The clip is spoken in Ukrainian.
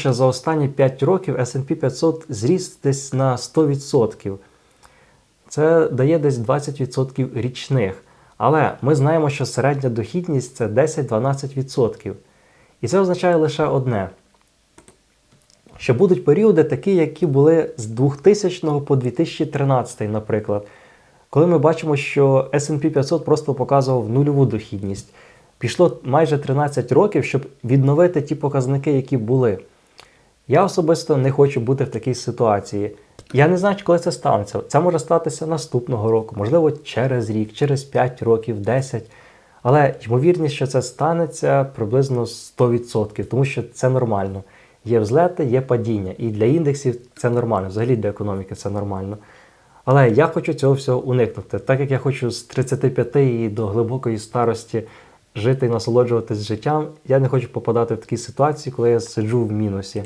що за останні 5 років S&P 500 зріс десь на 100%. Це дає десь 20% річних. Але ми знаємо, що середня дохідність це 10-12%. І це означає лише одне: що будуть періоди, такі, які були з 2000 по 2013, наприклад, коли ми бачимо, що SP 500 просто показував нульову дохідність. Пішло майже 13 років, щоб відновити ті показники, які були. Я особисто не хочу бути в такій ситуації. Я не знаю, коли це станеться. Це може статися наступного року, можливо, через рік, через 5 років, 10. Але ймовірність, що це станеться приблизно 100%, тому що це нормально. Є взлети, є падіння. І для індексів це нормально, взагалі для економіки це нормально. Але я хочу цього всього уникнути. Так як я хочу з 35 і до глибокої старості жити і насолоджуватись життям, я не хочу попадати в такі ситуації, коли я сиджу в мінусі.